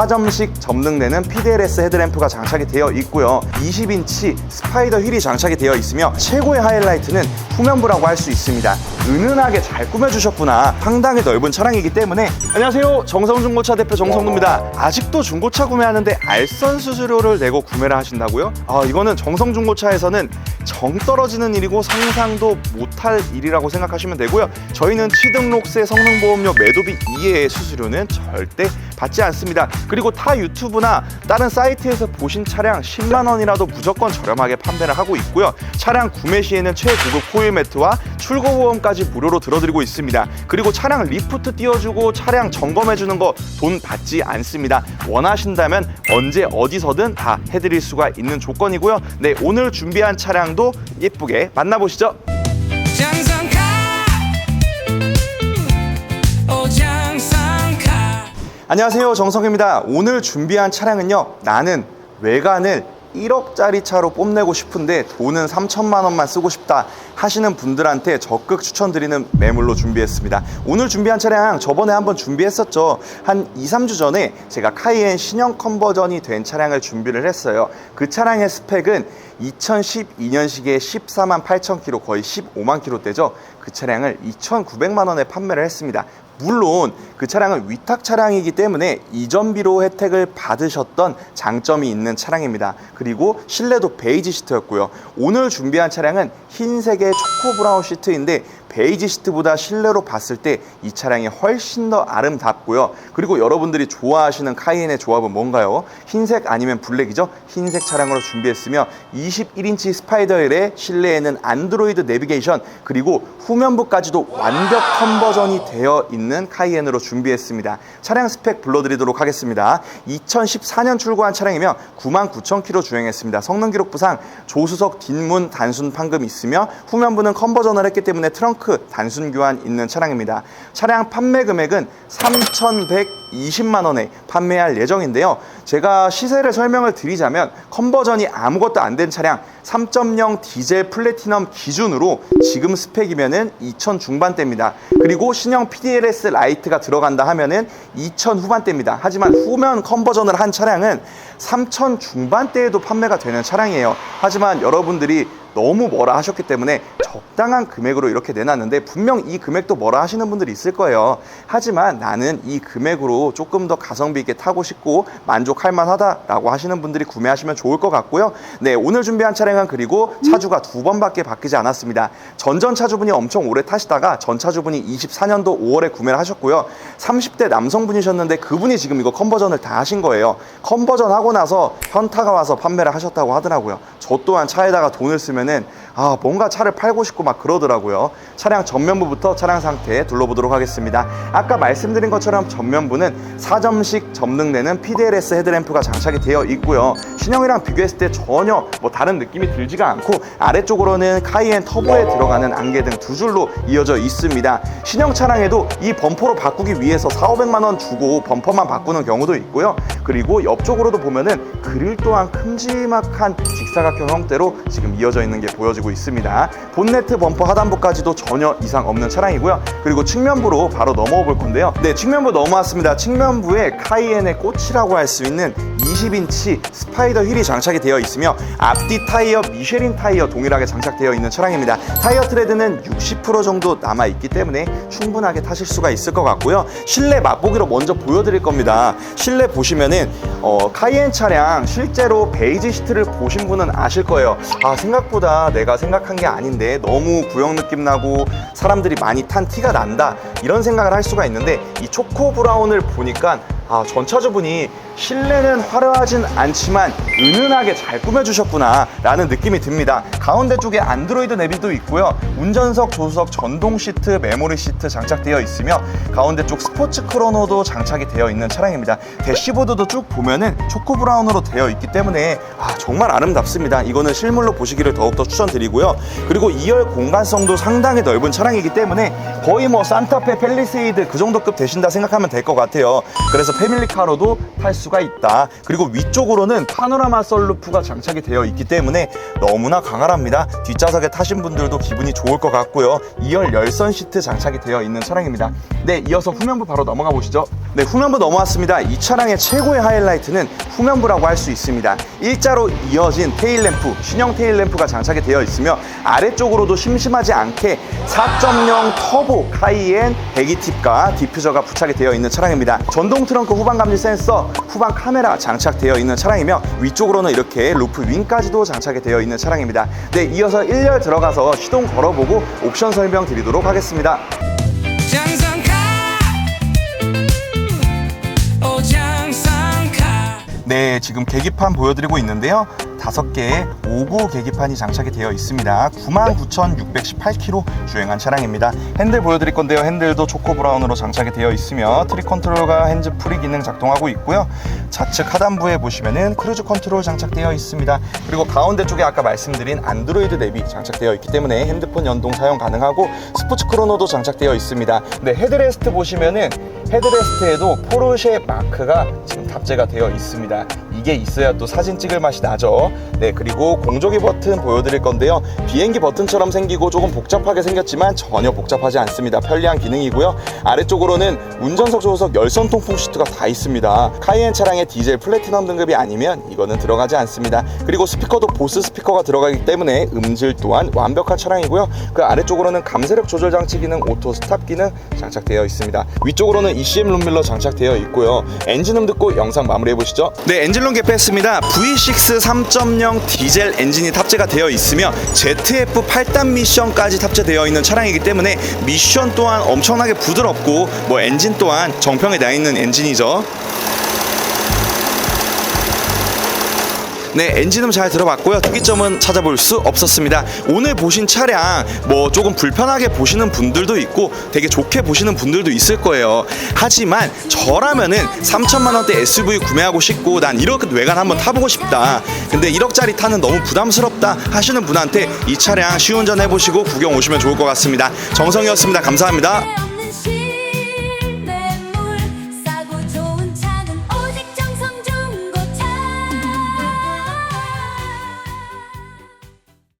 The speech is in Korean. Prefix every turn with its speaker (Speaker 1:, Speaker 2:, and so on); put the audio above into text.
Speaker 1: 4점식 접능되는 PDLS 헤드램프가 장착이 되어 있고요. 20인치 스파이더 휠이 장착이 되어 있으며 최고의 하이라이트는 후면부라고 할 수 있습니다. 은은하게 잘 꾸며주셨구나. 상당히 넓은 차량이기 때문에 안녕하세요. 정성중고차 대표 정성두입니다. 아직도 중고차 구매하는데 알선 수수료를 내고 구매를 하신다고요? 아 이거는 정성 중고차에서는 정 떨어지는 일이고 상상도 못할 일이라고 생각하시면 되고요. 저희는 취등록세, 성능보험료, 매도비 이외의 수수료는 절대 받지 않습니다. 그리고 타 유튜브나 다른 사이트에서 보신 차량 10만 원이라도 무조건 저렴하게 판매를 하고 있고요. 차량 구매 시에는 최고급 호일 매트와 출고 보험까지 무료로 들어드리고 있습니다. 그리고 차량 리프트 띄워주고 차량 점검해주는 거 돈 받지 않습니다. 원하신다면 언제 어디서든 다 해드릴 수가 있는 조건이고요. 네, 오늘 준비한 차량도 예쁘게 만나보시죠.
Speaker 2: 장상
Speaker 1: 안녕하세요 정성입니다. 오늘 준비한 차량은요 나는 외관을 1억짜리 차로 뽐내고 싶은데 돈은 3천만 원만 쓰고 싶다 하시는 분들한테 적극 추천드리는 매물로 준비했습니다. 오늘 준비한 차량 저번에 한번 준비했었죠. 한 2, 3주 전에 제가 카이엔 신형 컨버전이 된 차량을 준비를 했어요. 그 차량의 스펙은 2012년식의 14만 8천 킬로 거의 15만 킬로대죠. 그 차량을 2,900만 원에 판매를 했습니다. 물론 그 차량은 위탁 차량이기 때문에 이전비로 혜택을 받으셨던 장점이 있는 차량입니다. 그리고 실내도 베이지 시트였고요. 오늘 준비한 차량은 흰색의 초코 브라운 시트인데 베이지 시트보다 실내로 봤을 때 이 차량이 훨씬 더 아름답고요. 그리고 여러분들이 좋아하시는 카이엔의 조합은 뭔가요? 흰색 아니면 블랙이죠? 흰색 차량으로 준비했으며 21인치 스파이더힐에 실내에는 안드로이드 내비게이션 그리고 후면부까지도 완벽 컨버전이 되어 있는 카이엔으로 준비했습니다. 차량 스펙 불러드리도록 하겠습니다. 2014년 출고한 차량이며 99,000km 주행했습니다. 성능 기록 부상 조수석 뒷문 단순 판금 있으며 후면부는 컨버전을 했기 때문에 트렁크 단순 교환 있는 차량입니다. 차량 판매 금액은 3,120만 원에 판매할 예정인데요. 제가 시세를 설명을 드리자면 컨버전이 아무것도 안 된 차량 3.0 디젤 플래티넘 기준으로 지금 스펙이면은 2,000 중반대입니다. 그리고 신형 PDLS 라이트가 들어간다 하면은 2,000 후반대입니다. 하지만 후면 컨버전을 한 차량은 3,000 중반대에도 판매가 되는 차량이에요. 하지만 여러분들이 너무 뭐라 하셨기 때문에 적당한 금액으로 이렇게 내놨는데 분명 이 금액도 뭐라 하시는 분들이 있을 거예요. 하지만 나는 이 금액으로 조금 더 가성비 있게 타고 싶고 만족할 만하다라고 하시는 분들이 구매하시면 좋을 것 같고요. 네, 오늘 준비한 차량은 그리고 차주가 두 번밖에 바뀌지 않았습니다. 전전 차주분이 엄청 오래 타시다가 전 차주분이 24년도 5월에 구매를 하셨고요. 30대 남성분이셨는데 그분이 지금 이거 컨버전을 다 하신 거예요. 컨버전 하고 나서 현타가 와서 판매를 하셨다고 하더라고요. 저 또한 차에다가 돈을 쓰면은 아 뭔가 차를 팔고 싶고 막 그러더라고요. 차량 전면부부터 차량 상태 둘러보도록 하겠습니다. 아까 말씀드린 것처럼 전면부는 4점식 접능되는 PDLS 헤드램프가 장착이 되어 있고요. 신형이랑 비교했을 때 전혀 뭐 다른 느낌이 들지가 않고 아래쪽으로는 카이엔 터보에 들어가는 안개등 두 줄로 이어져 있습니다. 신형 차량에도 이 범퍼로 바꾸기 위해서 4, 500만 원 주고 범퍼만 바꾸는 경우도 있고요. 그리고 옆쪽으로도 보면은 그릴 또한 큼지막한 직사각형 형태로 지금 이어져 있는 게 보여지고 있습니다. 본네트 범퍼 하단부까지도 전혀 이상 없는 차량이고요. 그리고 측면부로 바로 넘어오 볼 건데요. 네, 측면부 넘어왔습니다. 측면부에 카이엔의 꽃이라고 할 수 있는 20인치 스파이더 휠이 장착이 되어 있으며 앞뒤 타이어 미쉐린 타이어 동일하게 장착되어 있는 차량입니다. 타이어 트레드는 60% 정도 남아 있기 때문에 충분하게 타실 수가 있을 것 같고요. 실내 맛보기로 먼저 보여드릴 겁니다. 실내 보시면은 어, 카이엔 차량 실제로 베이지 시트를 보신 분은 아실 거예요. 아 생각보다 내가 생각한 게 아닌데 너무 구형 느낌 나고 사람들이 많이 탄 티가 난다. 이런 생각을 할 수가 있는데 이 초코 브라운을 보니까 아, 전차주분이 실내는 화려하진 않지만 은은하게 잘 꾸며주셨구나 라는 느낌이 듭니다. 가운데 쪽에 안드로이드 내비도 있고요. 운전석, 조수석 전동 시트, 메모리 시트 장착되어 있으며 가운데 쪽 스포츠 크로노도 장착이 되어 있는 차량입니다. 대시보드도 쭉 보면은 초코 브라운으로 되어 있기 때문에 아, 정말 아름답습니다. 이거는 실물로 보시기를 더욱더 추천드리고요. 그리고 2열 공간성도 상당히 넓은 차량이기 때문에 거의 뭐 산타페 펠리세이드 그 정도급 되신다 생각하면 될 것 같아요. 그래서 패밀리카로도 탈 수가 수가 있다. 그리고 위쪽으로는 파노라마 썰루프가 장착이 되어 있기 때문에 너무나 강할합니다. 뒷좌석에 타신 분들도 기분이 좋을 것 같고요. 2열 열선 시트 장착이 되어 있는 차량입니다. 네, 이어서 후면부 바로 넘어가 보시죠. 네, 후면부 넘어왔습니다. 이 차량의 최고의 하이라이트는 후면부라고 할 수 있습니다. 일자로 이어진 테일램프, 신형 테일램프가 장착이 되어 있으며 아래쪽으로도 심심하지 않게 4.0 터보 카이엔 배기 팁과 디퓨저가 부착이 되어 있는 차량입니다. 전동 트렁크 후방 감지 센서, 후방 카메라 장착되어 있는 차량이며 위쪽으로는 이렇게 루프 윙까지도 장착이 되어 있는 차량입니다. 네, 이어서 1열 들어가서 시동 걸어보고 옵션 설명 드리도록 하겠습니다. 네, 지금 계기판 보여드리고 있는데요. 다섯 개의 59 계기판이 장착이 되어 있습니다. 99,618km 주행한 차량입니다. 핸들 보여드릴 건데요. 핸들도 초코 브라운으로 장착이 되어 있으며 트리 컨트롤과 핸즈 프리 기능 작동하고 있고요. 좌측 하단부에 보시면은 크루즈 컨트롤 장착되어 있습니다. 그리고 가운데 쪽에 아까 말씀드린 안드로이드 앱이 장착되어 있기 때문에 핸드폰 연동 사용 가능하고 스포츠 크로노도 장착되어 있습니다. 네, 헤드레스트 보시면은 헤드레스트에도 포르쉐 마크가 지금 탑재가 되어 있습니다. 이게 있어야 또 사진 찍을 맛이 나죠. 네, 그리고 공조기 버튼 보여드릴 건데요. 비행기 버튼처럼 생기고 조금 복잡하게 생겼지만 전혀 복잡하지 않습니다. 편리한 기능이고요. 아래쪽으로는 운전석, 조수석, 열선 통풍 시트가 다 있습니다. 카이엔 차량의 디젤 플래티넘 등급이 아니면 이거는 들어가지 않습니다. 그리고 스피커도 보스 스피커가 들어가기 때문에 음질 또한 완벽한 차량이고요. 그 아래쪽으로는 감세력 조절 장치 기능, 오토 스탑 기능 장착되어 있습니다. 위쪽으로는 ECM 룸밀러 장착되어 있고요. 엔진음 듣고 영상 마무리해 보시죠. 네, 엔진룸 개폐했습니다. V6 3.0 디젤 엔진이 탑재가 되어 있으며 ZF 8단 미션까지 탑재되어 있는 차량이기 때문에 미션 또한 엄청나게 부드럽고 뭐 엔진 또한 정평에 나 있는 엔진이죠. 네, 엔진음 잘 들어봤고요. 특이점은 찾아볼 수 없었습니다. 오늘 보신 차량 뭐 조금 불편하게 보시는 분들도 있고 되게 좋게 보시는 분들도 있을 거예요. 하지만 저라면은 3천만 원대 SUV 구매하고 싶고 난 이렇게 외관 한번 타보고 싶다. 근데 1억짜리 타는 너무 부담스럽다 하시는 분한테 이 차량 시운전 해보시고 구경 오시면 좋을 것 같습니다. 정성이었습니다. 감사합니다.